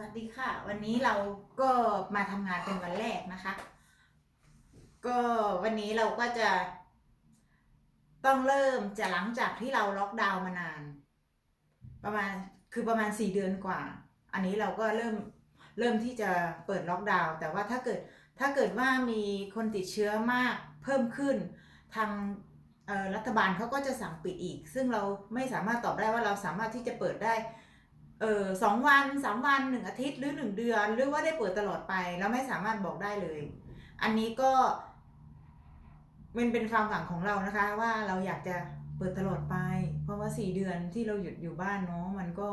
วัสดีค่ะ วันนี้เราก็มาทำงานเป็นวันแรกนะคะ ก็วันนี้เราก็จะ ต้องเริ่มจะหลังจากที่เราล็อกดาวน์มานาน ประมาณคือประมาณสี่เดือนกว่า อันนี้เราก็เริ่มเริ่มที่จะเปิดล็อกดาวน์แต่ว่าถ้าเกิดถ้าเกิดว่ามีคนติดเชื้อมากเพิ่มขึ้นทางรัฐบาลเขาก็จะสั่งปิดอีก ซึ่งเราไม่สามารถตอบได้ว่าเราสามารถที่จะเปิดได้ เออสองวันสามวันหนึ่งอาทิตย์หรือหนึ่งเดือน หรือว่าได้เปิดตลอดไปเราไม่สามารถบอกได้เลย อันนี้ก็มันเป็นความหวังของเรานะคะ ว่าเราอยากจะเปิดตลอดไป เพราะว่าสี่เดือนที่เราหยุดอยู่บ้านเนาะมันก็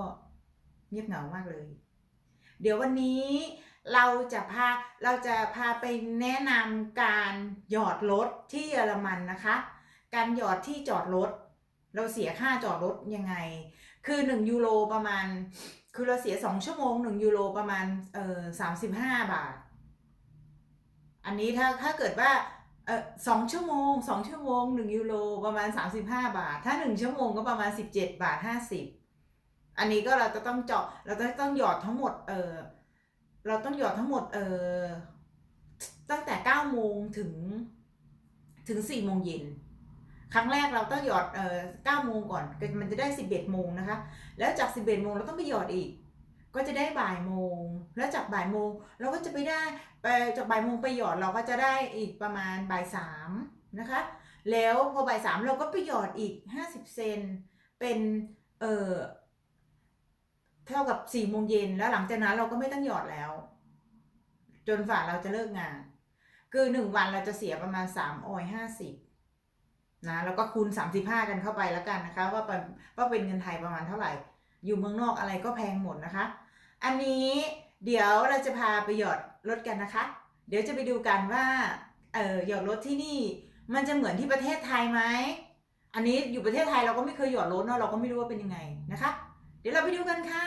เงียบเหงามากเลย เดี๋ยววันนี้เราจะพาเราจะพาไปแนะนำการหยอดรถที่เยอรมันนะคะ การหยอดที่จอดรถ เราเสียค่าจอดรถยังไง คือหนึ่งยูโรประมาณ คือเราเสียสองชั่วโมงหนึ่งยูโรประมาณเอ่อสามสิบห้าบาท อันนี้ถ้าถ้าเกิดว่าเออสองชั่วโมงสองชั่วโมงหนึ่งยูโรประมาณสามสิบห้าบาท ถ้าหนึ่งชั่วโมงก็ประมาณสิบเจ็ดบาทห้าสิบอันนี้ก็เราจะต้องเจาะเราจะต้องหยอดทั้งหมดเออเราต้องหยอดทั้งหมดเออตั้งแต่เก้าโมงถึงถึงสี่โมงเย็น ครั้งแรกเราต้องหยอดเอ่อเก้าโมงก่อน มันจะได้สิบเอ็ดโมงนะคะ แล้วจากสิบเอ็ดโมงเราต้องไปหยอดอีก ก็จะได้บ่ายโมง แล้วจากบ่ายโมงเราก็จะไปได้ไปจากบ่ายโมงไปหยอดเราก็จะได้อีกประมาณบ่ายสามนะคะ แล้วพอบ่ายสามเราก็ไปหยอดอีกห้าสิบเซนเป็นเอ่อเท่ากับสี่โมงเย็นแล้วหลังจากนั้นเราก็ไม่ต้องหยอดแล้ว จนฝ่าเราจะเลิกงาน คือหนึ่งวันเราจะเสียประมาณสามออยห้าสิบ นะแล้วก็คูณ 35 กันเข้าไปแล้วกันนะคะ ว่าเป็นว่าเป็นเงินไทยประมาณเท่าไหร่ อยู่เมืองนอกอะไรก็แพงหมดนะคะ อันนี้เดี๋ยวเราจะพาไปหยอดรถกันนะคะ เดี๋ยวจะไปดูกันว่าเออหยอดรถที่นี่มันจะเหมือนที่ประเทศไทยไหมอันนี้อยู่ประเทศไทยเราก็ไม่เคยหยอดรถเนาะเราก็ไม่รู้ว่าเป็นยังไงนะคะ เดี๋ยวเราไปดูกันค่ะ